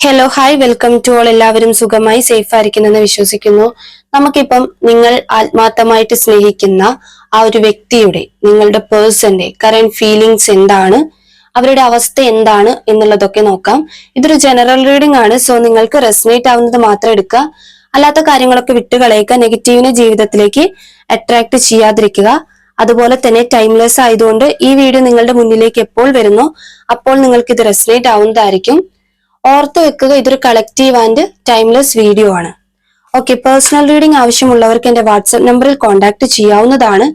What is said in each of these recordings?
Hello hi welcome to all എല്ലാവരും സുഖമായി safe ആയിരിക്കുന്നെന്ന് വിശ്വസിക്കുന്നു. നമുക്കിപ്പം നിങ്ങൾ ആത്മാർത്ഥമായിട്ട് സ്നേഹിക്കുന്ന ആ ഒരു വ്യക്തിയുടെ നിങ്ങളുടെ പേഴ്സന്റെ കറന്റ് ഫീലിങ്സ് എന്താണ് അവരുടെ അവസ്ഥ എന്താണ് എന്നുള്ളതൊക്കെ നോക്കാം. ഇതൊരു ജനറൽ റീഡിംഗ് ആണ് സോ നിങ്ങൾക്ക് റെസ്നേറ്റ് ആവുന്നത് മാത്രം എടുക്കുക. അല്ലാത്ത കാര്യങ്ങളൊക്കെ വിട്ടുകളയുക നെഗറ്റീവിനെ ജീവിതത്തിലേക്ക് അട്രാക്ട് ചെയ്യാതിരിക്കുക. അതുപോലെ തന്നെ ടൈംലെസ് ആയതുകൊണ്ട് ഈ വീഡിയോ നിങ്ങളുടെ മുന്നിലേക്ക് എപ്പോൾ വരുന്നോ അപ്പോൾ നിങ്ങൾക്ക് ഇത് റെസ്നേറ്റ് ആവുന്നതായിരിക്കും. ഓർത്ത് വെക്കുക ഇതൊരു കളക്റ്റീവ് ആൻഡ് ടൈംലെസ് വീഡിയോ ആണ്. ഓക്കെ പേഴ്സണൽ റീഡിംഗ് ആവശ്യമുള്ളവർക്ക് എന്റെ വാട്സ്ആപ്പ് നമ്പറിൽ കോൺടാക്ട് ചെയ്യാവുന്നതാണ്.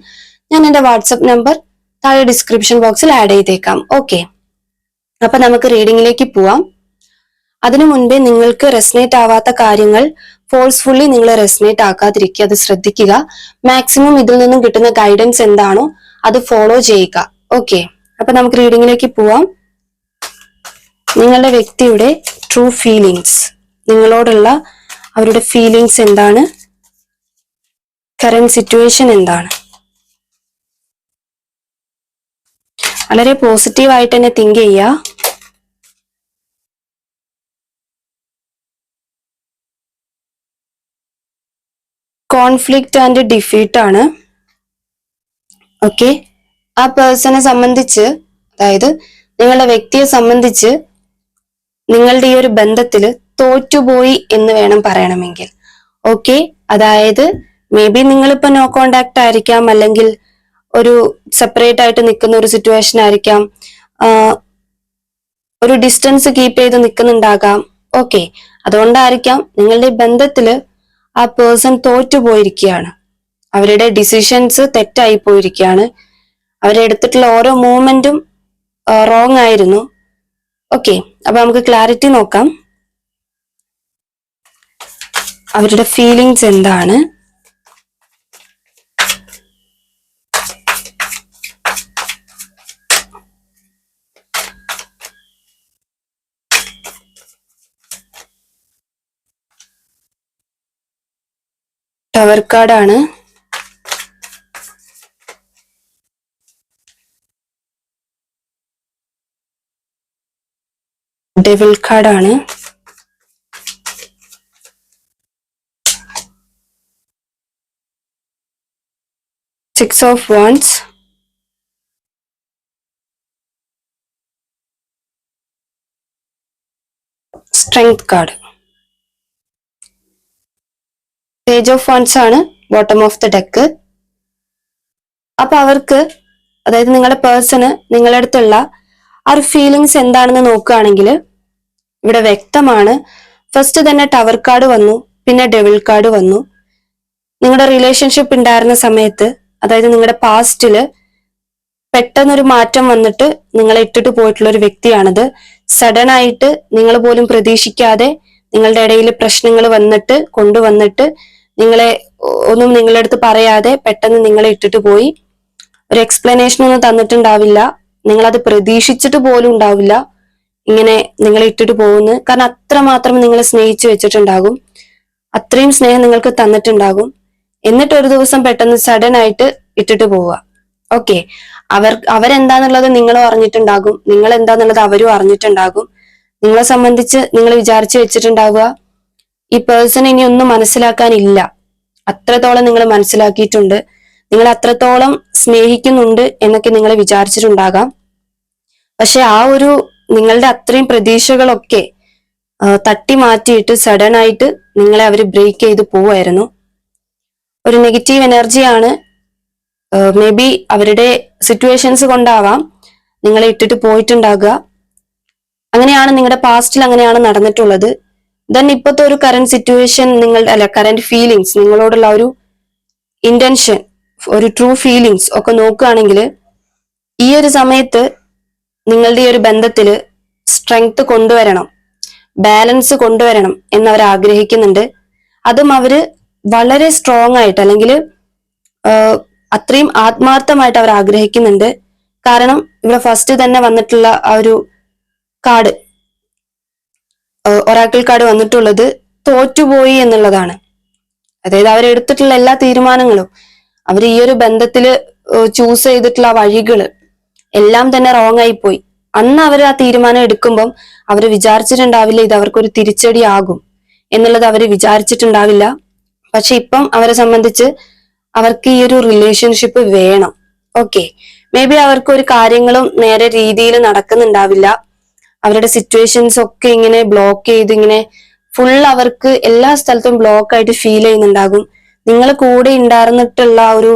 ഞാൻ എന്റെ വാട്സ്ആപ്പ് നമ്പർ താഴെ ഡിസ്ക്രിപ്ഷൻ ബോക്സിൽ ആഡ് ചെയ്തേക്കാം. ഓക്കെ അപ്പൊ നമുക്ക് റീഡിങ്ങിലേക്ക് പോവാം. അതിനു മുൻപേ നിങ്ങൾക്ക് റെസ്നേറ്റ് ആവാത്ത കാര്യങ്ങൾ ഫോഴ്സ്ഫുള്ളി നിങ്ങൾ റെസ്നേറ്റ് ആക്കാതിരിക്കുക അത് ശ്രദ്ധിക്കുക. മാക്സിമം ഇതിൽ നിന്നും കിട്ടുന്ന ഗൈഡൻസ് എന്താണോ അത് ഫോളോ ചെയ്യുക. ഓക്കെ അപ്പൊ നമുക്ക് റീഡിങ്ങിലേക്ക് പോവാം. നിങ്ങളുടെ വ്യക്തിയുടെ ട്രൂ ഫീലിങ്സ് നിങ്ങളോടുള്ള അവരുടെ ഫീലിങ്സ് എന്താണ്? കറന്റ് സിറ്റുവേഷൻ എന്താണ്? വളരെ പോസിറ്റീവായിട്ട് തന്നെ തിങ്ക് ചെയ്യുക. കോൺഫ്ലിക്റ്റ് ആൻഡ് ഡിഫീറ്റ് ആണ്. ഓക്കെ ആ പേഴ്സണെ സംബന്ധിച്ച് അതായത് നിങ്ങളുടെ വ്യക്തിയെ സംബന്ധിച്ച് നിങ്ങളുടെ ഈ ഒരു ബന്ധത്തിൽ തോറ്റുപോയി എന്ന് വേണം പറയണമെങ്കിൽ. ഓക്കെ അതായത് മേ ബി നിങ്ങളിപ്പോ നോ കോണ്ടാക്ട് ആയിരിക്കാം അല്ലെങ്കിൽ ഒരു സെപ്പറേറ്റ് ആയിട്ട് നിൽക്കുന്ന ഒരു സിറ്റുവേഷൻ ആയിരിക്കാം. ഒരു ഡിസ്റ്റൻസ് കീപ്പ് ചെയ്ത് നിൽക്കുന്നുണ്ടാകാം. ഓക്കെ അതുകൊണ്ടായിരിക്കാം നിങ്ങളുടെ ബന്ധത്തിൽ ആ പേഴ്സൺ തോറ്റുപോയിരിക്കുകയാണ്. അവരുടെ ഡിസിഷൻസ് തെറ്റായി പോയിരിക്കുകയാണ് അവരെടുത്തിട്ടുള്ള ഓരോ മൂമെന്റും റോങ് ആയിരുന്നു. ഓക്കെ അപ്പൊ നമുക്ക് ക്ലാരിറ്റി നോക്കാം. അവരുടെ ഫീലിങ്സ് എന്താണ്? ടവർ കാർഡാണ് ഡെവിൾ കാർഡാണ് six of wands strength card page of wands ആണ് ബോട്ടം ഓഫ് ദ ഡെക്ക് അപ്പൊ അവർക്ക് അതായത് നിങ്ങളുടെ പേഴ്സണ് നിങ്ങളുടെ അടുത്തുള്ള ആ ഒരു ഫീലിങ്സ് എന്താണെന്ന് നോക്കുകയാണെങ്കിൽ ഇവിടെ വ്യക്തമാണ്. ഫസ്റ്റ് തന്നെ ടവർ കാർഡ് വന്നു പിന്നെ ഡെവിൾ കാർഡ് വന്നു. നിങ്ങളുടെ റിലേഷൻഷിപ്പ് ഉണ്ടായിരുന്ന സമയത്ത് അതായത് നിങ്ങളുടെ പാസ്റ്റിൽ പെട്ടെന്നൊരു മാറ്റം വന്നിട്ട് നിങ്ങളെ ഇട്ടിട്ട് പോയിട്ടുള്ള ഒരു വ്യക്തിയാണത്. സഡൻ ആയിട്ട് നിങ്ങൾ പോലും പ്രതീക്ഷിക്കാതെ നിങ്ങളുടെ ഇടയിൽ പ്രശ്നങ്ങൾ വന്നിട്ട് കൊണ്ടുവന്നിട്ട് നിങ്ങളെ ഒന്നും നിങ്ങളുടെ അടുത്ത് പറയാതെ പെട്ടെന്ന് നിങ്ങളെ ഇട്ടിട്ട് പോയി. ഒരു എക്സ്പ്ലനേഷൻ ഒന്നും തന്നിട്ടുണ്ടാവില്ല. നിങ്ങളത് പ്രതീക്ഷിച്ചിട്ട് പോലും ഉണ്ടാവില്ല. ഇങ്ങനെ നിങ്ങളെ ഇട്ടിട്ട് പോകുന്നു. കാരണം അത്രമാത്രം നിങ്ങളെ സ്നേഹിച്ചു വെച്ചിട്ടുണ്ടാകും. അത്രയും സ്നേഹം നിങ്ങൾക്ക് തന്നിട്ടുണ്ടാകും. എന്നിട്ട് ഒരു ദിവസം പെട്ടെന്ന് സഡൻ ആയിട്ട് ഇട്ടിട്ട് പോവുക. ഓക്കെ അവർ അവരെന്താന്നുള്ളത് നിങ്ങളും അറിഞ്ഞിട്ടുണ്ടാകും. നിങ്ങൾ എന്താന്നുള്ളത് അവരും അറിഞ്ഞിട്ടുണ്ടാകും. നിങ്ങളെ സംബന്ധിച്ച് നിങ്ങൾ വിചാരിച്ചു വെച്ചിട്ടുണ്ടാവുക. ഈ പേഴ്സൺ ഇനി ഒന്നും മനസ്സിലാക്കാനില്ല. അത്രത്തോളം നിങ്ങൾ മനസ്സിലാക്കിയിട്ടുണ്ട്. നിങ്ങൾ അത്രത്തോളം സ്നേഹിക്കുന്നുണ്ട് എന്നൊക്കെ നിങ്ങൾ വിചാരിച്ചിട്ടുണ്ടാകാം. പക്ഷെ ആ ഒരു നിങ്ങളുടെ അത്രയും പ്രതീക്ഷകളൊക്കെ തട്ടി മാറ്റിയിട്ട് സഡൻ ആയിട്ട് നിങ്ങളെ അവർ ബ്രേക്ക് ചെയ്ത് പോവായിരുന്നു ഒരു നെഗറ്റീവ് എനർജിയാണ് മേ ബി അവരുടെ സിറ്റുവേഷൻസ് കൊണ്ടാവാം നിങ്ങളെ ഇട്ടിട്ട് പോയിട്ടുണ്ടാകുക. അങ്ങനെയാണ് നിങ്ങളുടെ പാസ്റ്റിൽ അങ്ങനെയാണ് നടന്നിട്ടുള്ളത്. ദെൻ ഇപ്പോഴത്തെ ഒരു കറന്റ് സിറ്റുവേഷൻ നിങ്ങൾ അല്ല കറന്റ് ഫീലിങ്സ് നിങ്ങളോടുള്ള ഒരു ഇന്റൻഷൻ ഒരു ട്രൂ ഫീലിങ്സ് ഒക്കെ നോക്കുകയാണെങ്കിൽ ഈ ഒരു സമയത്ത് നിങ്ങളുടെ ഈ ഒരു ബന്ധത്തിൽ സ്ട്രെങ്ത് കൊണ്ടുവരണം ബാലൻസ് കൊണ്ടുവരണം എന്നവർ ആഗ്രഹിക്കുന്നുണ്ട്. അതും അവർ വളരെ സ്ട്രോങ് ആയിട്ട് അല്ലെങ്കിൽ അത്രയും ആത്മാർത്ഥമായിട്ട് അവർ ആഗ്രഹിക്കുന്നുണ്ട്. കാരണം ഇവിടെ ഫസ്റ്റ് തന്നെ വന്നിട്ടുള്ള ആ ഒരു കാർഡ് ഒറാക്കിൾ കാർഡ് വന്നിട്ടുള്ളത് തോറ്റുപോയി എന്നുള്ളതാണ്. അതായത് അവരെടുത്തിട്ടുള്ള എല്ലാ തീരുമാനങ്ങളും അവർ ഈ ഒരു ബന്ധത്തിൽ ചൂസ് ചെയ്തിട്ടുള്ള വഴികൾ എല്ലാം തന്നെ റോങ് ആയി പോയി അന്ന് അവർ ആ തീരുമാനം എടുക്കുമ്പം അവർ വിചാരിച്ചിട്ടുണ്ടാവില്ല ഇത് അവർക്കൊരു തിരിച്ചടി ആകും എന്നുള്ളത് അവർ വിചാരിച്ചിട്ടുണ്ടാവില്ല. പക്ഷെ ഇപ്പം അവരെ സംബന്ധിച്ച് അവർക്ക് ഈ ഒരു റിലേഷൻഷിപ്പ് വേണം. ഓക്കെ മേ ബി അവർക്ക് ഒരു കാര്യങ്ങളും നേരെ രീതിയിൽ നടക്കുന്നുണ്ടാവില്ല. അവരുടെ സിറ്റുവേഷൻസ് ഒക്കെ ഇങ്ങനെ ബ്ലോക്ക് ചെയ്ത് ഇങ്ങനെ ഫുൾ അവർക്ക് എല്ലാ സ്ഥലത്തും ബ്ലോക്ക് ആയിട്ട് ഫീൽ ചെയ്യുന്നുണ്ടാകും. നിങ്ങൾ കൂടെ ഉണ്ടായിരുന്നിട്ടുള്ള ഒരു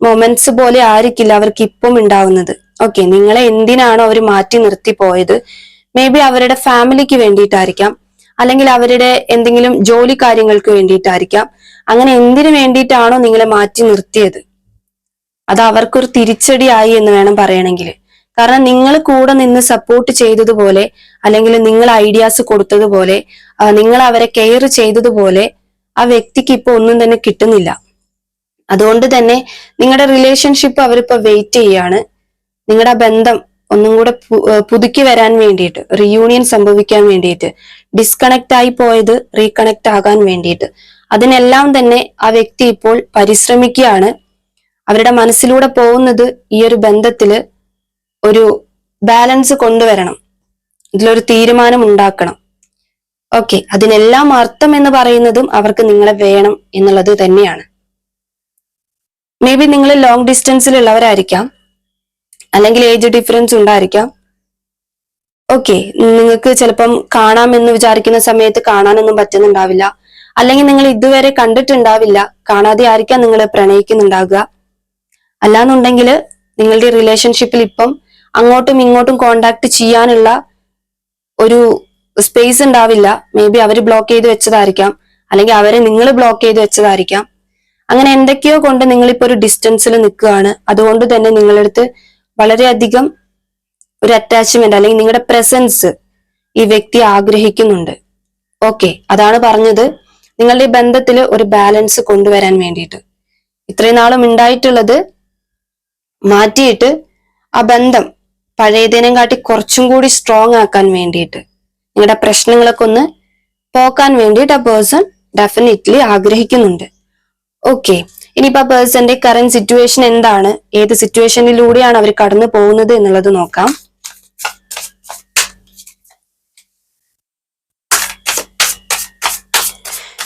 മൊമെന്റ്സ് പോലെ ആയിരിക്കില്ല അവർക്ക് ഇപ്പം ഉണ്ടാവുന്നത്. ഓക്കെ നിങ്ങളെ എന്തിനാണോ അവർ മാറ്റി നിർത്തി പോയത്? മേ ബി അവരുടെ ഫാമിലിക്ക് വേണ്ടിയിട്ടായിരിക്കാം. അല്ലെങ്കിൽ അവരുടെ എന്തെങ്കിലും ജോലി കാര്യങ്ങൾക്ക് വേണ്ടിയിട്ടായിരിക്കാം. അങ്ങനെ എന്തിനു വേണ്ടിയിട്ടാണോ നിങ്ങളെ മാറ്റി നിർത്തിയത്? അത് അവർക്കൊരു തിരിച്ചടിയായി എന്ന് വേണം പറയണമെങ്കിൽ. കാരണം നിങ്ങൾ കൂടെ നിന്ന് സപ്പോർട്ട് ചെയ്തതുപോലെ അല്ലെങ്കിൽ നിങ്ങൾ ഐഡിയാസ് കൊടുത്തതുപോലെ നിങ്ങൾ അവരെ കെയർ ചെയ്തതുപോലെ ആ വ്യക്തിക്ക് ഇപ്പൊ ഒന്നും തന്നെ കിട്ടുന്നില്ല. അതുകൊണ്ട് തന്നെ നിങ്ങളുടെ റിലേഷൻഷിപ്പ് അവരിപ്പോ വെയിറ്റ് ചെയ്യാണ്. നിങ്ങളുടെ ബന്ധം ഒന്നും കൂടെ പുതുക്കി വരാൻ വേണ്ടിയിട്ട് റീയൂണിയൻ സംഭവിക്കാൻ വേണ്ടിയിട്ട് ഡിസ്കണക്ട് ആയി പോയത് റീകണക്ട് ആകാൻ വേണ്ടിയിട്ട്. അതിനെല്ലാം തന്നെ ആ വ്യക്തി ഇപ്പോൾ പരിശ്രമിക്കുകയാണ്. അവരുടെ മനസ്സിലൂടെ പോകുന്നത് ഈ ഒരു ബന്ധത്തിൽ ഒരു ബാലൻസ് കൊണ്ടുവരണം. ഇതിലൊരു തീരുമാനം ഉണ്ടാക്കണം. ഓക്കെ അതിനെല്ലാം അർത്ഥം എന്ന് പറയുന്നതും അവർക്ക് നിങ്ങളെ വേണം എന്നുള്ളത് തന്നെയാണ്. മേ ബി നിങ്ങൾ ലോങ് ഡിസ്റ്റൻസിലുള്ളവരായിരിക്കാം അല്ലെങ്കിൽ ഏജ് ഡിഫറൻസ് ഉണ്ടായിരിക്കാം. ഓക്കെ നിങ്ങൾക്ക് ചിലപ്പം കാണാമെന്ന് വിചാരിക്കുന്ന സമയത്ത് കാണാനൊന്നും പറ്റുന്നുണ്ടാവില്ല. അല്ലെങ്കിൽ നിങ്ങൾ ഇതുവരെ കണ്ടിട്ടുണ്ടാവില്ല. കാണാതെ ആയിരിക്കാം നിങ്ങൾ പ്രണയിക്കുന്നുണ്ടാകുക അല്ലാന്നുണ്ടെങ്കിൽ നിങ്ങളുടെ റിലേഷൻഷിപ്പിൽ ഇപ്പം അങ്ങോട്ടും ഇങ്ങോട്ടും കോണ്ടാക്ട് ചെയ്യാനുള്ള ഒരു സ്പേസ് ഉണ്ടാവില്ല. മേ ബി അവർ ബ്ലോക്ക് ചെയ്ത് വെച്ചതായിരിക്കാം. അല്ലെങ്കിൽ അവരെ നിങ്ങൾ ബ്ലോക്ക് ചെയ്ത് വെച്ചതായിരിക്കാം. അങ്ങനെ എന്തൊക്കെയോ കൊണ്ട് നിങ്ങളിപ്പോ ഒരു ഡിസ്റ്റൻസിൽ നിൽക്കുകയാണ്. അതുകൊണ്ട് തന്നെ നിങ്ങളടുത്ത് വളരെയധികം ഒരു അറ്റാച്ച്മെന്റ് അല്ലെങ്കിൽ നിങ്ങളുടെ പ്രസൻസ് ഈ വ്യക്തി ആഗ്രഹിക്കുന്നുണ്ട്. ഓക്കെ അതാണ് പറഞ്ഞത്. നിങ്ങളുടെ ഈ ബന്ധത്തിൽ ഒരു ബാലൻസ് കൊണ്ടുവരാൻ വേണ്ടിയിട്ട്. ഇത്രയും നാളും ഉണ്ടായിട്ടുള്ളത് മാറ്റിയിട്ട് ആ ബന്ധം പഴയതിനെ കാട്ടി കുറച്ചും കൂടി സ്ട്രോങ് ആക്കാൻ വേണ്ടിയിട്ട് നിങ്ങളുടെ പ്രശ്നങ്ങളൊക്കെ ഒന്ന് പോക്കാൻ വേണ്ടിയിട്ട് ആ പേഴ്സൺ ഡെഫിനറ്റ്ലി ആഗ്രഹിക്കുന്നുണ്ട്. ഓക്കെ ഇനിയിപ്പോ ആ പേഴ്സന്റെ കറന്റ് സിറ്റുവേഷൻ എന്താണ്? ഏത് സിറ്റുവേഷനിലൂടെയാണ് അവർ കടന്നു പോകുന്നത് എന്നുള്ളത് നോക്കാം.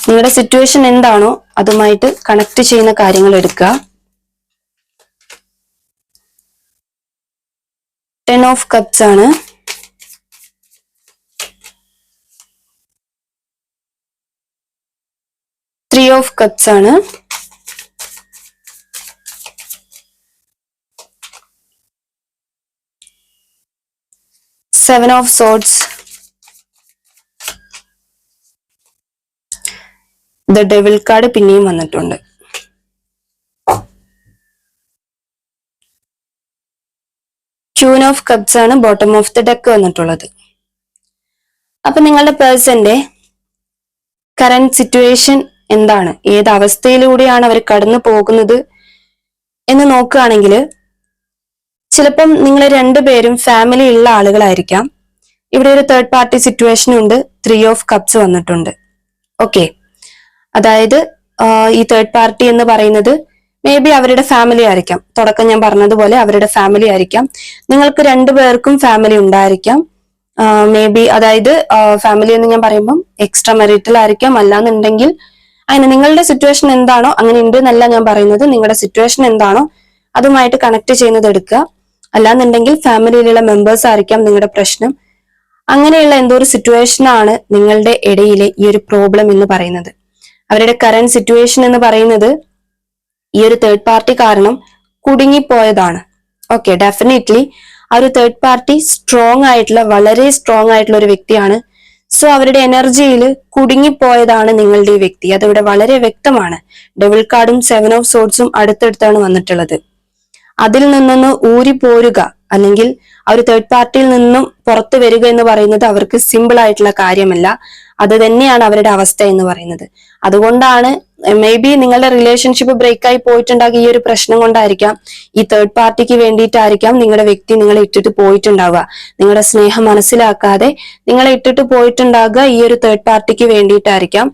നിങ്ങളുടെ സിറ്റുവേഷൻ എന്താണോ അതുമായിട്ട് കണക്ട് ചെയ്യുന്ന കാര്യങ്ങൾ എടുക്കുക. ടെൻ ഓഫ് കപ്സ് ആണ്. ത്രീ ഓഫ് കപ്സ് ആണ്. Seven of swords the devil card പിന്നെയും വന്നിട്ടുണ്ട്. ക്യൂൻ ഓഫ് കപ്സ് ആണ് ബോട്ടം ഓഫ് ദ ഡെക്ക് വന്നിട്ടുള്ളത്. അപ്പൊ നിങ്ങളുടെ പേഴ്സന്റെ കറന്റ് സിറ്റുവേഷൻ എന്താണ്? ഏത് അവസ്ഥയിലൂടെയാണ് അവർ കടന്നു പോകുന്നത് എന്ന് നോക്കുകയാണെങ്കിൽ ചിലപ്പം നിങ്ങൾ രണ്ടുപേരും ഫാമിലി ഉള്ള ആളുകളായിരിക്കാം. ഇവിടെ ഒരു തേർഡ് പാർട്ടി സിറ്റുവേഷൻ ഉണ്ട്. ത്രീ ഓഫ് കപ്സ് വന്നിട്ടുണ്ട്. ഓക്കെ അതായത് ഈ തേർഡ് പാർട്ടി എന്ന് പറയുന്നത് മേ ബി അവരുടെ ഫാമിലി ആയിരിക്കാം. തുടക്കം ഞാൻ പറഞ്ഞതുപോലെ അവരുടെ ഫാമിലി ആയിരിക്കാം. നിങ്ങൾക്ക് രണ്ടുപേർക്കും ഫാമിലി ഉണ്ടായിരിക്കാം. മേ ബി അതായത് ഫാമിലി എന്ന് ഞാൻ പറയുമ്പം എക്സ്ട്രാ മെറിറ്റൽ ആയിരിക്കാം. അല്ലാന്നുണ്ടെങ്കിൽ അങ്ങനെ നിങ്ങളുടെ സിറ്റുവേഷൻ എന്താണോ അങ്ങനെ ഉണ്ട് എന്നല്ല ഞാൻ പറയുന്നത്. നിങ്ങളുടെ സിറ്റുവേഷൻ എന്താണോ അതുമായിട്ട് കണക്ട് ചെയ്യുന്നത് എടുക്കുക. അല്ലാന്നുണ്ടെങ്കിൽ ഫാമിലിയിലുള്ള മെമ്പേഴ്സ് ആയിരിക്കാം നിങ്ങളുടെ പ്രശ്നം. അങ്ങനെയുള്ള എന്തോ ഒരു സിറ്റുവേഷൻ ആണ് നിങ്ങളുടെ ഇടയിലെ ഈ ഒരു പ്രോബ്ലം എന്ന് പറയുന്നത്. അവരുടെ കറണ്ട് സിറ്റുവേഷൻ എന്ന് പറയുന്നത് ഈ ഒരു തേർഡ് പാർട്ടി കാരണം കുടുങ്ങിപ്പോയതാണ്. ഓക്കെ ഡെഫിനറ്റ്ലി ആ ഒരു തേർഡ് പാർട്ടി സ്ട്രോങ് ആയിട്ടുള്ള വളരെ സ്ട്രോങ് ആയിട്ടുള്ള ഒരു വ്യക്തിയാണ്. സോ അവരുടെ എനർജിയിൽ കുടുങ്ങിപ്പോയതാണ് നിങ്ങളുടെ ഈ വ്യക്തി. അതിവിടെ വളരെ വ്യക്തമാണ്. ഡബിൾ കാർഡും സെവൻ ഓഫ് സോഡ്സും അടുത്തടുത്താണ് വന്നിട്ടുള്ളത്. അതിൽ നിന്നൊന്ന് ഊരിപ്പോരുക. അല്ലെങ്കിൽ ആ ഒരു തേർഡ് പാർട്ടിയിൽ നിന്നും പുറത്തു വരിക എന്ന് പറയുന്നത് അവർക്ക് സിമ്പിൾ ആയിട്ടുള്ള കാര്യമല്ല. അത് തന്നെയാണ് അവരുടെ അവസ്ഥ എന്ന് പറയുന്നത്. അതുകൊണ്ടാണ് മേ ബി നിങ്ങളുടെ റിലേഷൻഷിപ്പ് ബ്രേക്ക് ആയി പോയിട്ടുണ്ടാകുക ഈ ഒരു പ്രശ്നം കൊണ്ടായിരിക്കാം. ഈ തേർഡ് പാർട്ടിക്ക് വേണ്ടിയിട്ടായിരിക്കാം നിങ്ങളുടെ വ്യക്തി നിങ്ങളെ ഇട്ടിട്ട് പോയിട്ടുണ്ടാവുക. നിങ്ങളുടെ സ്നേഹം മനസ്സിലാക്കാതെ നിങ്ങളെ ഇട്ടിട്ട് പോയിട്ടുണ്ടാകുക ഈ ഒരു തേർഡ് പാർട്ടിക്ക് വേണ്ടിയിട്ടായിരിക്കാം.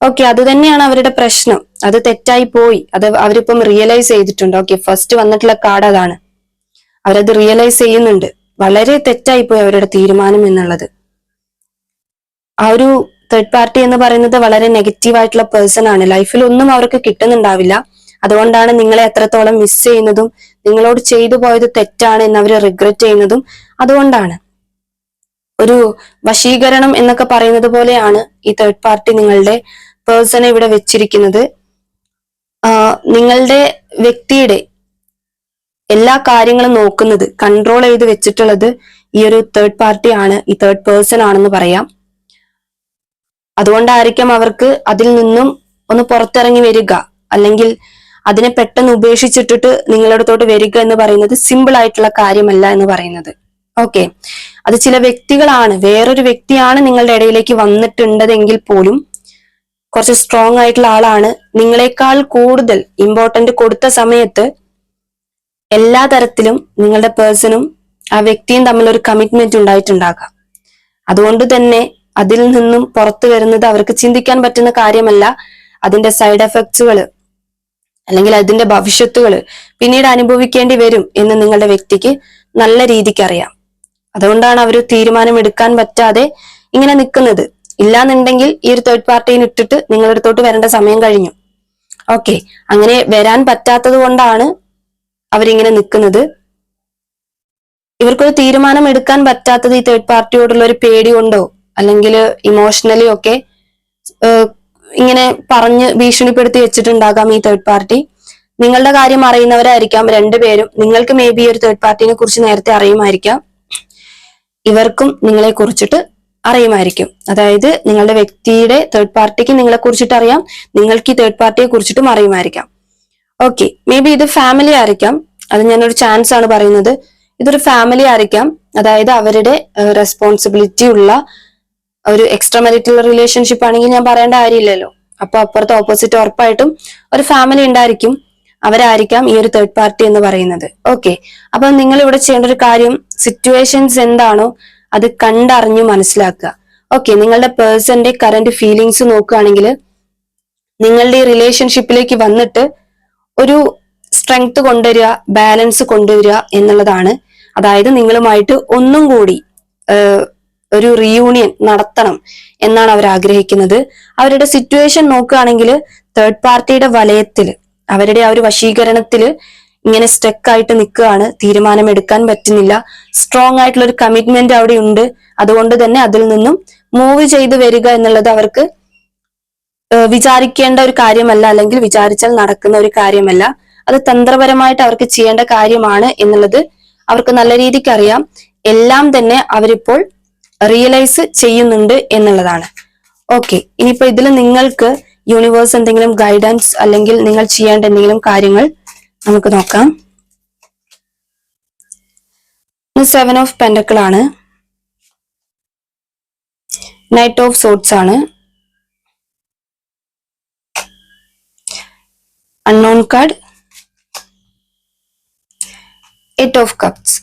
ഓക്കെ അത് തന്നെയാണ് അവരുടെ പ്രശ്നം. അത് തെറ്റായി പോയി. അത് അവരിപ്പം റിയലൈസ് ചെയ്തിട്ടുണ്ട്. ഓക്കെ ഫസ്റ്റ് വന്നിട്ടുള്ള കാർഡ് അതാണ്. അവരത് റിയലൈസ് ചെയ്യുന്നുണ്ട്. വളരെ തെറ്റായി പോയി അവരുടെ തീരുമാനം എന്നുള്ളത്. ആ ഒരു തേർഡ് പാർട്ടി എന്ന് പറയുന്നത് വളരെ നെഗറ്റീവ് ആയിട്ടുള്ള പേഴ്സൺ ആണ്. ലൈഫിൽ ഒന്നും അവർക്ക് കിട്ടുന്നുണ്ടാവില്ല. അതുകൊണ്ടാണ് നിങ്ങളെ എത്രത്തോളം മിസ് ചെയ്യുന്നതും നിങ്ങളോട് ചെയ്തു പോയത് തെറ്റാണ് എന്ന് അവർ റിഗ്രറ്റ് ചെയ്യുന്നതും അതുകൊണ്ടാണ്. ഒരു വശീകരണം എന്നൊക്കെ പറയുന്നത് പോലെയാണ് ഈ തേർഡ് പാർട്ടി നിങ്ങളുടെ പേഴ്സണെ ഇവിടെ വെച്ചിരിക്കുന്നത് നിങ്ങളുടെ വ്യക്തിയുടെ എല്ലാ കാര്യങ്ങളും നോക്കുന്നത് കൺട്രോൾ ചെയ്ത് വെച്ചിട്ടുള്ളത് ഈ ഒരു തേർഡ് പാർട്ടി ആണ് ഈ തേർഡ് പേഴ്സൺ ആണെന്ന് പറയാം. അതുകൊണ്ടായിരിക്കാം അവർക്ക് അതിൽ നിന്നും ഒന്ന് പുറത്തിറങ്ങി വരിക അല്ലെങ്കിൽ അതിനെ പെട്ടെന്ന് ഉപേക്ഷിച്ചിട്ടിട്ട് നിങ്ങളുടെ അടുത്തോട്ട് വരിക എന്ന് പറയുന്നത് സിമ്പിൾ ആയിട്ടുള്ള കാര്യമല്ല എന്ന് പറയുന്നത്. ഓക്കെ അത് ചില വ്യക്തികളാണ് വേറൊരു വ്യക്തിയാണ് നിങ്ങളുടെ ഇടയിലേക്ക് വന്നിട്ടുണ്ടതെങ്കിൽ പോലും കുറച്ച് സ്ട്രോങ് ആയിട്ടുള്ള ആളാണ്. നിങ്ങളെക്കാൾ കൂടുതൽ ഇമ്പോർട്ടന്റ് കൊടുത്ത സമയത്ത് എല്ലാ തരത്തിലും നിങ്ങളുടെ പേഴ്സണും ആ വ്യക്തിയും തമ്മിൽ ഒരു കമ്മിറ്റ്മെന്റ് ഉണ്ടായിട്ടുണ്ടാകാം. അതുകൊണ്ട് തന്നെ അതിൽ നിന്നും പുറത്തു വരുന്നത് അവർക്ക് ചിന്തിക്കാൻ പറ്റുന്ന കാര്യമല്ല. അതിന്റെ സൈഡ് എഫക്ട്സുകൾ അല്ലെങ്കിൽ അതിന്റെ ഭവിഷ്യത്തുകൾ പിന്നീട് അനുഭവിക്കേണ്ടി വരും എന്ന് നിങ്ങളുടെ വ്യക്തിക്ക് നല്ല രീതിക്ക് അറിയാം. അതുകൊണ്ടാണ് അവർ തീരുമാനം എടുക്കാൻ പറ്റാതെ ഇങ്ങനെ നിൽക്കുന്നത് ഇല്ലാന്നുണ്ടെങ്കിൽ ഈ ഒരു തേർഡ് പാർട്ടിയിൽ ഇട്ടിട്ട് നിങ്ങളുടെ അടുത്തോട്ട് വരേണ്ട സമയം കഴിഞ്ഞു. ഓക്കെ അങ്ങനെ വരാൻ പറ്റാത്തത് കൊണ്ടാണ് അവരിങ്ങനെ നിൽക്കുന്നത് ഇവർക്കൊരു തീരുമാനം എടുക്കാൻ പറ്റാത്തത് ഈ തേർഡ് പാർട്ടിയോടുള്ള ഒരു പേടി കൊണ്ടോ അല്ലെങ്കിൽ ഇമോഷണലി ഒക്കെ ഇങ്ങനെ പറഞ്ഞ് ഭീഷണിപ്പെടുത്തി വെച്ചിട്ടുണ്ടാകാം ഈ തേർഡ് പാർട്ടി നിങ്ങളുടെ കാര്യം അറിയുന്നവരായിരിക്കാം രണ്ടുപേരും നിങ്ങൾക്ക് മേ ബി ഒരു തേർഡ് പാർട്ടിനെ കുറിച്ച് നേരത്തെ അറിയുമായിരിക്കാം. ഇവർക്കും നിങ്ങളെ കുറിച്ചിട്ട് അറിയുമായിരിക്കും. അതായത് നിങ്ങളുടെ വ്യക്തിയുടെ തേർഡ് പാർട്ടിക്ക് നിങ്ങളെ കുറിച്ചിട്ട് അറിയാം നിങ്ങൾക്ക് ഈ തേർഡ് പാർട്ടിയെ കുറിച്ചിട്ടും അറിയുമായിരിക്കാം. ഓക്കെ മേ ബി ഇത് ഫാമിലി ആയിരിക്കാം. അത് ഞാനൊരു ചാൻസ് ആണ് പറയുന്നത്. ഇതൊരു ഫാമിലി ആയിരിക്കാം. അതായത് അവരുടെ റെസ്പോൺസിബിലിറ്റി ഉള്ള ഒരു എക്സ്ട്രാ മെറിറ്റൽ റിലേഷൻഷിപ്പ് ആണെങ്കിൽ ഞാൻ പറയേണ്ട കാര്യമില്ലല്ലോ. അപ്പൊ അപ്പുറത്ത് ഓപ്പോസിറ്റ് ഉറപ്പായിട്ടും ഒരു ഫാമിലി ഉണ്ടായിരിക്കും. അവരായിരിക്കാം ഈ ഒരു തേർഡ് പാർട്ടി എന്ന് പറയുന്നത്. ഓക്കെ അപ്പൊ നിങ്ങൾ ഇവിടെ ചെയ്യേണ്ട ഒരു കാര്യം സിറ്റുവേഷൻസ് എന്താണോ അത് കണ്ടറിഞ്ഞ് മനസ്സിലാക്കുക. ഓക്കെ നിങ്ങളുടെ പേഴ്സന്റെ കറന്റ് ഫീലിങ്സ് നോക്കുകയാണെങ്കിൽ നിങ്ങളുടെ ഈ റിലേഷൻഷിപ്പിലേക്ക് വന്നിട്ട് ഒരു സ്ട്രെങ്ത് കൊണ്ടുവരിക ബാലൻസ് കൊണ്ടുവരിക എന്നുള്ളതാണ്. അതായത് നിങ്ങളുമായിട്ട് ഒന്നും കൂടി ഒരു റീയൂണിയൻ നടത്തണം എന്നാണ് അവർ ആഗ്രഹിക്കുന്നത്. അവരുടെ സിറ്റുവേഷൻ നോക്കുകയാണെങ്കിൽ തേർഡ് പാർട്ടിയുടെ വലയത്തിൽ അവരുടെ ആ ഒരു വശീകരണത്തിൽ ഇങ്ങനെ സ്റ്റക്ക് ആയിട്ട് നിൽക്കുകയാണ്. തീരുമാനം എടുക്കാൻ പറ്റുന്നില്ല. സ്ട്രോങ് ആയിട്ടുള്ള ഒരു കമ്മിറ്റ്മെന്റ് അവിടെ ഉണ്ട് അതുകൊണ്ട് തന്നെ അതിൽ നിന്നും മൂവ് ചെയ്ത് വരിക എന്നുള്ളത് അവർക്ക് വിചാരിക്കേണ്ട ഒരു കാര്യമല്ല അല്ലെങ്കിൽ വിചാരിച്ചാൽ നടക്കുന്ന ഒരു കാര്യമല്ല. അത് തന്ത്രപരമായിട്ട് അവർക്ക് ചെയ്യേണ്ട കാര്യമാണ് എന്നുള്ളത് അവർക്ക് നല്ല രീതിക്ക് അറിയാം. എല്ലാം തന്നെ അവരിപ്പോൾ റിയലൈസ് ചെയ്യുന്നുണ്ട് എന്നുള്ളതാണ്. ഓക്കെ ഇനിയിപ്പോ ഇതിൽ നിങ്ങൾക്ക് യൂണിവേഴ്സ് എന്തെങ്കിലും ഗൈഡൻസ് അല്ലെങ്കിൽ നിങ്ങൾ ചെയ്യേണ്ട എന്തെങ്കിലും കാര്യങ്ങൾ നമുക്ക് നോക്കാം. സെവൻ ഓഫ് പെൻഡക്കിൾ ആണ്. നൈറ്റ് ഓഫ് സോട്ട്സ് ആണ്. Unknown card eight of cups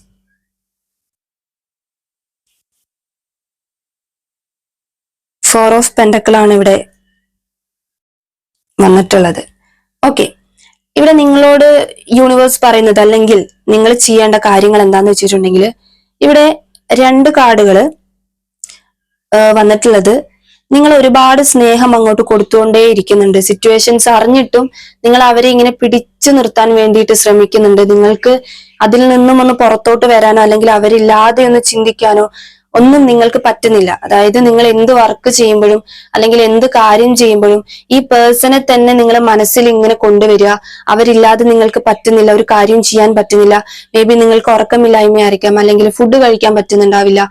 four of pentacle ആണ് ഇവിടെ വന്നിട്ടുള്ളത്. ഓക്കെ ഇവിടെ നിങ്ങളോട് യൂണിവേഴ്സ് പറയുന്നത് അല്ലെങ്കിൽ നിങ്ങൾ ചെയ്യേണ്ട കാര്യങ്ങൾ എന്താന്ന് വെച്ചിട്ടുണ്ടെങ്കിൽ ഇവിടെ രണ്ട് കാർഡുകൾ വന്നിട്ടുള്ളത്. നിങ്ങൾ ഒരുപാട് സ്നേഹം അങ്ങോട്ട് കൊടുത്തുകൊണ്ടേ ഇരിക്കുന്നുണ്ട്. സിറ്റുവേഷൻസ് അറിഞ്ഞിട്ടും നിങ്ങൾ അവരെ ഇങ്ങനെ പിടിച്ചു നിർത്താൻ വേണ്ടിയിട്ട് ശ്രമിക്കുന്നുണ്ട്. നിങ്ങൾക്ക് അതിൽ നിന്നും ഒന്ന് പുറത്തോട്ട് വരാനോ അല്ലെങ്കിൽ അവരില്ലാതെ ഒന്ന് ചിന്തിക്കാനോ ഒന്നും നിങ്ങൾക്ക് പറ്റുന്നില്ല. അതായത് നിങ്ങൾ എന്ത് വർക്ക് ചെയ്യുമ്പോഴും അല്ലെങ്കിൽ എന്ത് കാര്യം ചെയ്യുമ്പോഴും ഈ പേഴ്സണെ തന്നെ നിങ്ങൾ മനസ്സിൽ ഇങ്ങനെ കൊണ്ടുവരിക. അവരില്ലാതെ നിങ്ങൾക്ക് പറ്റുന്നില്ല ഒരു കാര്യം ചെയ്യാൻ പറ്റുന്നില്ല. മേ ബി നിങ്ങൾക്ക് ഉറക്കമില്ലായ്മയായിരിക്കാം അല്ലെങ്കിൽ ഫുഡ് കഴിക്കാൻ പറ്റുന്നുണ്ടാവില്ല.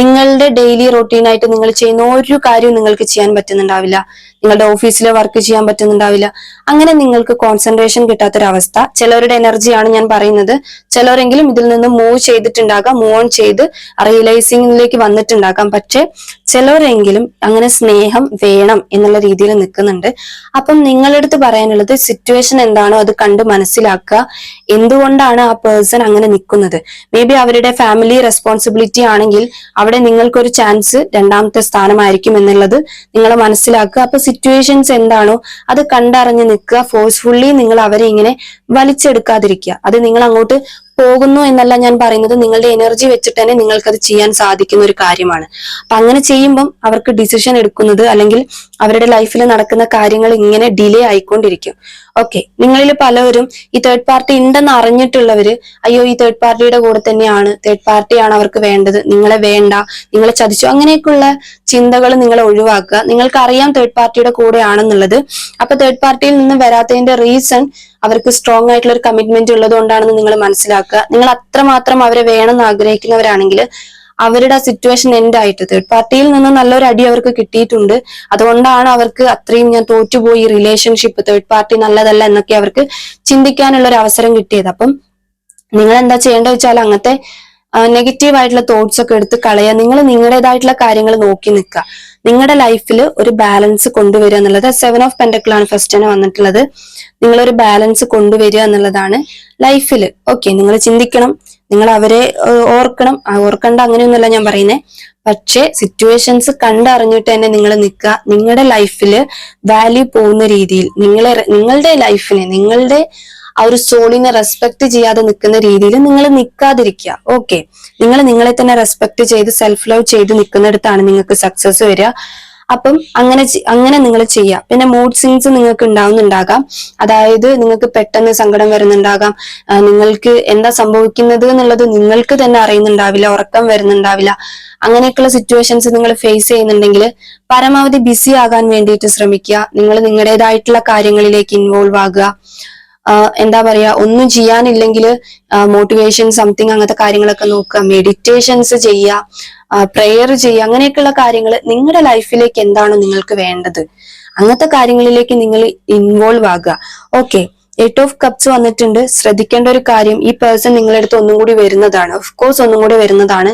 നിങ്ങളുടെ ഡെയിലി റൊട്ടീനായിട്ട് നിങ്ങൾ ചെയ്യുന്ന ഒരു കാര്യവും നിങ്ങൾക്ക് ചെയ്യാൻ പറ്റുന്നുണ്ടാവില്ല. നിങ്ങളുടെ ഓഫീസിലെ വർക്ക് ചെയ്യാൻ പറ്റുന്നുണ്ടാവില്ല. അങ്ങനെ നിങ്ങൾക്ക് കോൺസെൻട്രേഷൻ കിട്ടാത്തൊരവസ്ഥ ചിലവരുടെ എനർജിയാണ് ഞാൻ പറയുന്നത്. ചിലരെങ്കിലും ഇതിൽ നിന്ന് മൂവ് ചെയ്തിട്ടുണ്ടാകാം മൂവ് ഓൺ ചെയ്ത് റിയലൈസിംഗിലേക്ക് വന്നിട്ടുണ്ടാകാം. പക്ഷെ ചിലരെങ്കിലും അങ്ങനെ സ്നേഹം വേണം എന്നുള്ള രീതിയിൽ നിൽക്കുന്നുണ്ട്. അപ്പം നിങ്ങളെടുത്ത് പറയാനുള്ളത് സിറ്റുവേഷൻ എന്താണോ അത് കണ്ട് മനസ്സിലാക്കുക. എന്തുകൊണ്ടാണ് ആ പേഴ്സൺ അങ്ങനെ നിൽക്കുന്നത്? മേ ബി അവരുടെ ഫാമിലി റെസ്പോൺസിബിലിറ്റി ആണെങ്കിൽ അവിടെ നിങ്ങൾക്കൊരു ചാൻസ് രണ്ടാമത്തെ സ്ഥാനമായിരിക്കും എന്നുള്ളത് നിങ്ങൾ മനസ്സിലാക്കുക. അപ്പൊ സിറ്റുവേഷൻസ് എന്താണോ അത് കണ്ടറിഞ്ഞ് നിൽക്കുക. ഫോഴ്സ്ഫുള്ളി നിങ്ങൾ അവരെ ഇങ്ങനെ വലിച്ചെടുക്കാതിരിക്കുക. അത് നിങ്ങൾ അങ്ങോട്ട് പോകുന്നു എന്നല്ല ഞാൻ പറയുന്നത്. നിങ്ങളുടെ എനർജി വെച്ചിട്ട് തന്നെ നിങ്ങൾക്ക് അത് ചെയ്യാൻ സാധിക്കുന്ന ഒരു കാര്യമാണ്. അപ്പൊ അങ്ങനെ ചെയ്യുമ്പം അവർക്ക് ഡിസിഷൻ എടുക്കുന്നത് അല്ലെങ്കിൽ അവരുടെ ലൈഫിൽ നടക്കുന്ന കാര്യങ്ങൾ ഇങ്ങനെ ഡിലേ ആയിക്കൊണ്ടിരിക്കും. ഓക്കെ നിങ്ങളിൽ പലവരും ഈ തേർഡ് പാർട്ടി ഉണ്ടെന്ന് അറിഞ്ഞിട്ടുള്ളവര് അയ്യോ ഈ തേർഡ് പാർട്ടിയുടെ കൂടെ തന്നെയാണ്. തേർഡ് പാർട്ടിയാണ് അവർക്ക് വേണ്ടത്. നിങ്ങളെ വേണ്ട. നിങ്ങളെ ചതിച്ചു. അങ്ങനെയൊക്കെയുള്ള ചിന്തകൾ നിങ്ങൾ ഒഴിവാക്കുക. നിങ്ങൾക്ക് അറിയാം തേർഡ് പാർട്ടിയുടെ കൂടെയാണെന്നുള്ളത്. അപ്പൊ തേർഡ് പാർട്ടിയിൽ നിന്ന് വരാത്തതിന്റെ റീസൺ അവർക്ക് സ്ട്രോങ് ആയിട്ടുള്ള ഒരു കമ്മിറ്റ്മെന്റ് ഉള്ളത് കൊണ്ടാണെന്ന് നിങ്ങൾ മനസ്സിലാക്കുക. നിങ്ങൾ അത്രമാത്രം അവരെ വേണമെന്ന് ആഗ്രഹിക്കുന്നവരാണെങ്കിൽ അവരുടെ സിറ്റുവേഷൻ എൻഡ് ആയിട്ട് തേർഡ് പാർട്ടിയിൽ നിന്ന് നല്ലൊരു അടി അവർക്ക് കിട്ടിയിട്ടുണ്ട്. അതുകൊണ്ടാണ് അവർക്ക് അത്രയും ഞാൻ തോറ്റുപോയി റിലേഷൻഷിപ്പ് തേർഡ് പാർട്ടി നല്ലതല്ല എന്നൊക്കെ അവർക്ക് ചിന്തിക്കാനുള്ള ഒരു അവസരം കിട്ടിയത്. അപ്പം നിങ്ങൾ എന്താ ചെയ്യേണ്ടത് വെച്ചാൽ അങ്ങനത്തെ നെഗറ്റീവ് ആയിട്ടുള്ള തോട്ട്സ് ഒക്കെ എടുത്ത് കളയുക നിങ്ങൾ നിങ്ങളുടേതായിട്ടുള്ള കാര്യങ്ങൾ നോക്കി നിൽക്കുക. നിങ്ങളുടെ ലൈഫിൽ ഒരു ബാലൻസ് കൊണ്ടുവരിക എന്നുള്ളത് സെവൻ ഓഫ് പെൻഡക്കിളാണ് ഫസ്റ്റ് തന്നെ വന്നിട്ടുള്ളത്. നിങ്ങളൊരു ബാലൻസ് കൊണ്ടുവരിക എന്നുള്ളതാണ് ലൈഫിൽ ഓക്കെ നിങ്ങൾ ചിന്തിക്കണം. നിങ്ങൾ അവരെ ഓർക്കണം. ഓർക്കണ്ട അങ്ങനെയൊന്നുമല്ല ഞാൻ പറയുന്നത് പക്ഷേ സിറ്റുവേഷൻസ് കണ്ടറിഞ്ഞിട്ട് തന്നെ നിങ്ങൾ നിൽക്കുക. നിങ്ങളുടെ ലൈഫിൽ വാല്യൂ പോകുന്ന രീതിയിൽ നിങ്ങളെ നിങ്ങളുടെ ലൈഫിനെ നിങ്ങളുടെ ആ ഒരു സോളിനെ റെസ്പെക്ട് ചെയ്യാതെ നിൽക്കുന്ന രീതിയിൽ നിങ്ങൾ നിൽക്കാതിരിക്കുക ഓക്കെ നിങ്ങൾ നിങ്ങളെ തന്നെ റെസ്പെക്ട് ചെയ്ത് സെൽഫ് ലവ് ചെയ്ത് നിൽക്കുന്നിടത്താണ് നിങ്ങൾക്ക് സക്സസ് വരിക. അപ്പം അങ്ങനെ അങ്ങനെ നിങ്ങൾ ചെയ്യുക. പിന്നെ മൂഡ് സിങ്സ് നിങ്ങൾക്ക് ഉണ്ടാവുന്നുണ്ടാകാം. അതായത് നിങ്ങൾക്ക് പെട്ടെന്ന് സങ്കടം വരുന്നുണ്ടാകാം. നിങ്ങൾക്ക് എന്താ സംഭവിക്കുന്നത് എന്നുള്ളത് നിങ്ങൾക്ക് തന്നെ അറിയുന്നുണ്ടാവില്ല ഉറക്കം വരുന്നുണ്ടാവില്ല. അങ്ങനെയൊക്കെയുള്ള സിറ്റുവേഷൻസ് നിങ്ങൾ ഫേസ് ചെയ്യുന്നുണ്ടെങ്കിൽ പരമാവധി ബിസി ആകാൻ വേണ്ടിയിട്ട് ശ്രമിക്കുക. നിങ്ങൾ നിങ്ങളുടേതായിട്ടുള്ള കാര്യങ്ങളിലേക്ക് ഇൻവോൾവ് ആകുക. എന്താ പറയാ ഒന്നും ചെയ്യാനില്ലെങ്കിൽ മോട്ടിവേഷൻ സംതിങ് അങ്ങനത്തെ കാര്യങ്ങളൊക്കെ നോക്കുക മെഡിറ്റേഷൻസ് ചെയ്യുക പ്രെയർ ചെയ്യുക അങ്ങനെയൊക്കെയുള്ള കാര്യങ്ങൾ നിങ്ങളുടെ ലൈഫിലേക്ക് എന്താണോ നിങ്ങൾക്ക് വേണ്ടത്. അങ്ങനത്തെ കാര്യങ്ങളിലേക്ക് നിങ്ങൾ ഇൻവോൾവ് ആകുക. ഓക്കെ എയ്റ്റ് ഓഫ് കപ്സ് വന്നിട്ടുണ്ട്. ശ്രദ്ധിക്കേണ്ട ഒരു കാര്യം ഈ പേഴ്സൺ നിങ്ങളുടെ അടുത്ത് ഒന്നും കൂടി വരുന്നതാണ്. ഓഫ് കോഴ്സ് ഒന്നും കൂടി വരുന്നതാണ്.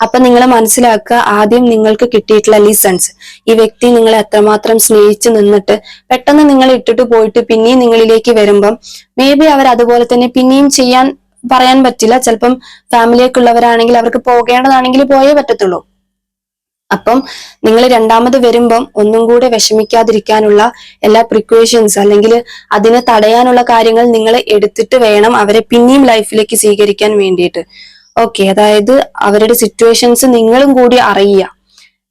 അപ്പൊ നിങ്ങൾ മനസ്സിലാക്കുക ആദ്യം നിങ്ങൾക്ക് കിട്ടിയിട്ടുള്ള ലിസൺസ് ഈ വ്യക്തി നിങ്ങളെ എത്രമാത്രം സ്നേഹിച്ചു നിന്നിട്ട് പെട്ടെന്ന് നിങ്ങൾ ഇട്ടിട്ട് പോയിട്ട് പിന്നെയും നിങ്ങളിലേക്ക് വരുമ്പം മേ ബി അവർ അതുപോലെ തന്നെ പിന്നെയും ചെയ്യാൻ പറയാൻ പറ്റില്ല. ചിലപ്പം ഫാമിലിയൊക്കെ ഉള്ളവരാണെങ്കിൽ അവർക്ക് പോകേണ്ടതാണെങ്കിൽ പോയേ പറ്റത്തുള്ളൂ. അപ്പം നിങ്ങൾ രണ്ടാമത് വരുമ്പം ഒന്നും കൂടെ വിഷമിക്കാതിരിക്കാനുള്ള എല്ലാ പ്രിക്വേഷൻസ് അല്ലെങ്കിൽ അതിനെ തടയാനുള്ള കാര്യങ്ങൾ നിങ്ങൾ എടുത്തിട്ട് വേണം അവരെ പിന്നെയും ലൈഫിലേക്ക് സ്വീകരിക്കാൻ വേണ്ടിയിട്ട്. ഓക്കെ അതായത് അവരുടെ സിറ്റുവേഷൻസ് നിങ്ങളും കൂടി അറിയുക.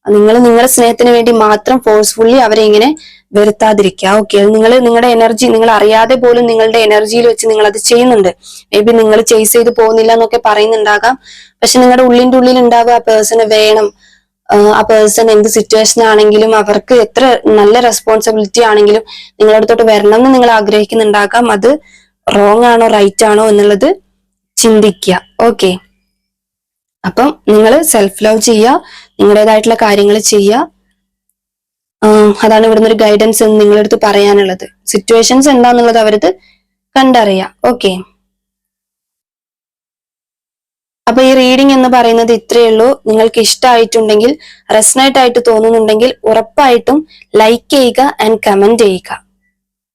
നിങ്ങൾ നിങ്ങളുടെ സ്നേഹത്തിന് വേണ്ടി മാത്രം ഫോഴ്സ്ഫുള്ളി അവരെ ഇങ്ങനെ വരുത്താതിരിക്കുക. ഓക്കെ നിങ്ങൾ നിങ്ങളുടെ എനർജി നിങ്ങൾ അറിയാതെ പോലും നിങ്ങളുടെ എനർജിയിൽ വെച്ച് നിങ്ങൾ അത് ചെയ്യുന്നുണ്ട്. മേ ബി നിങ്ങൾ ചേസ് ചെയ്ത് പോകുന്നില്ല എന്നൊക്കെ പറയുന്നുണ്ടാകാം. പക്ഷെ നിങ്ങളുടെ ഉള്ളിന്റെ ഉള്ളിൽ ഉണ്ടാവുക ആ പേഴ്സണ് വേണം. ആ പേഴ്സൺ എന്ത് സിറ്റുവേഷൻ ആണെങ്കിലും അവർക്ക് എത്ര നല്ല റെസ്പോൺസിബിലിറ്റി ആണെങ്കിലും നിങ്ങളടുത്തോട്ട് വരണം എന്ന് നിങ്ങൾ ആഗ്രഹിക്കുന്നുണ്ടാകാം. അത് റോങ് ആണോ റൈറ്റ് ആണോ എന്നുള്ളത് ചിന്തിക്കുക. ഓക്കെ അപ്പം നിങ്ങൾ സെൽഫ് ലവ് ചെയ്യുക നിങ്ങളുടേതായിട്ടുള്ള കാര്യങ്ങൾ ചെയ്യുക. അതാണ് ഇവിടുന്ന് ഒരു ഗൈഡൻസ് എന്ന് നിങ്ങളുടെ അടുത്ത് പറയാനുള്ളത്. സിറ്റുവേഷൻസ് എന്താന്നുള്ളത് അവരത് കണ്ടറിയാം ഓക്കെ അപ്പൊ ഈ റീഡിംഗ് എന്ന് പറയുന്നത് ഇത്രയേ ഉള്ളൂ. നിങ്ങൾക്ക് ഇഷ്ടമായിട്ടുണ്ടെങ്കിൽ റെസ്നൈറ്റ് ആയിട്ട് തോന്നുന്നുണ്ടെങ്കിൽ ഉറപ്പായിട്ടും ലൈക്ക് ചെയ്യുക ആൻഡ് കമന്റ് ചെയ്യുക.